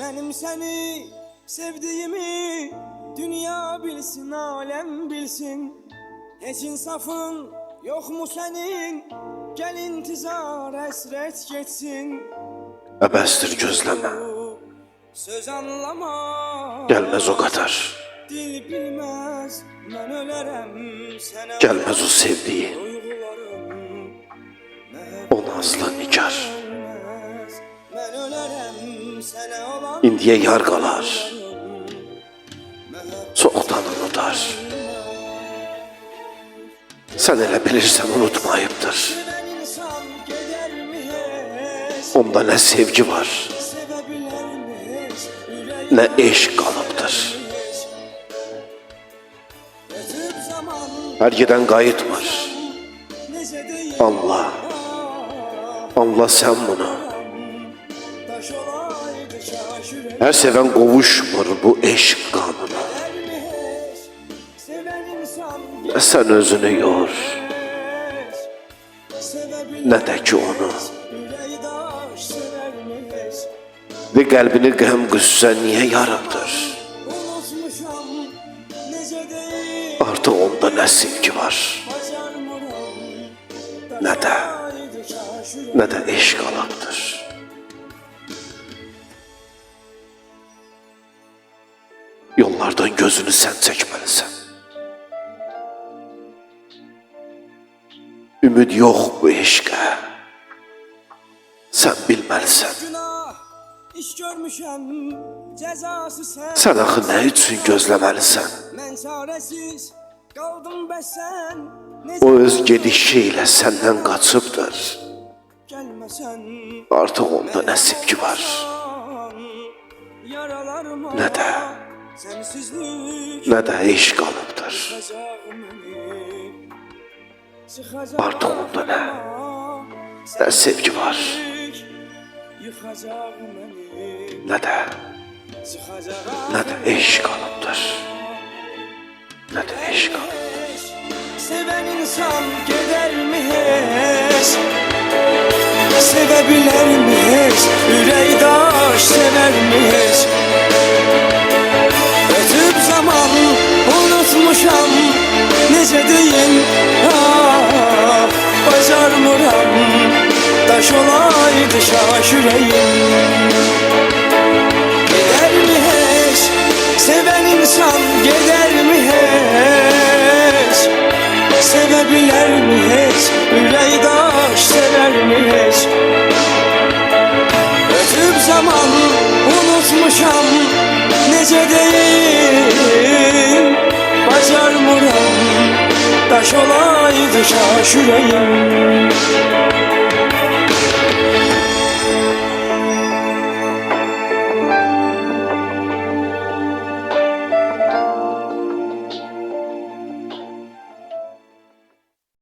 Benim seni sevdiğimi dünya bilsin, alem bilsin. Hiç insafın yok mu senin? Gel intizar esret geçsin. Ebestir gözleme. Söz anlama. Gelmez o kadar. Dil bilmez. Ben ölerem sana. Gelmez o sevdiği. O nazlı nikar. İndiye yargalar. Soğuktan unutar. Sen hele bilirsen unutmayıptır. Onda ne sevgi var, ne eşk kalıptır. Her giden gayet var. Anla, anla sen bunu. Her seven kovuşmur bu eşk kanına. Ne sen özünü yor, ne de ki onu. Ve kalbini gəm qüssə niye değil. Artık onda ne sevgi var, ne de, ne de eşk alıbdır. Yollardan gözünü sen çekmelisin. Ümid yok bu eşqə. Sen bilmelisin. İş görmüşəm cezası sen. Sen axı ne üçün gözləməlisən? Kaldım be sen. Ne O öz gedişi ilə səndən qaçıbdır. Artıq onda nə sevgi var, nə də, Alıbdır. Sıkacak beni, sıkacak Artık onda ne? Nə sevgi var, də, sıkacak nə də eşq alıbdır. Nə də eşq alıbdır. Seven insan gider mi hiç? Sevebilir mi hiç? Yüreği daş sever mi hiç? Unutmuşam Nece deyin ah Bacarmıram Taş olaydı şaş yüreğim Gider mi hiç? Seven insan gider mi hiç? Sevebilir mi hiç? Yüreği daş sever mi hiç? Ötüp zaman unutmuşam Nece değil Taş olaydı şaş yüreğim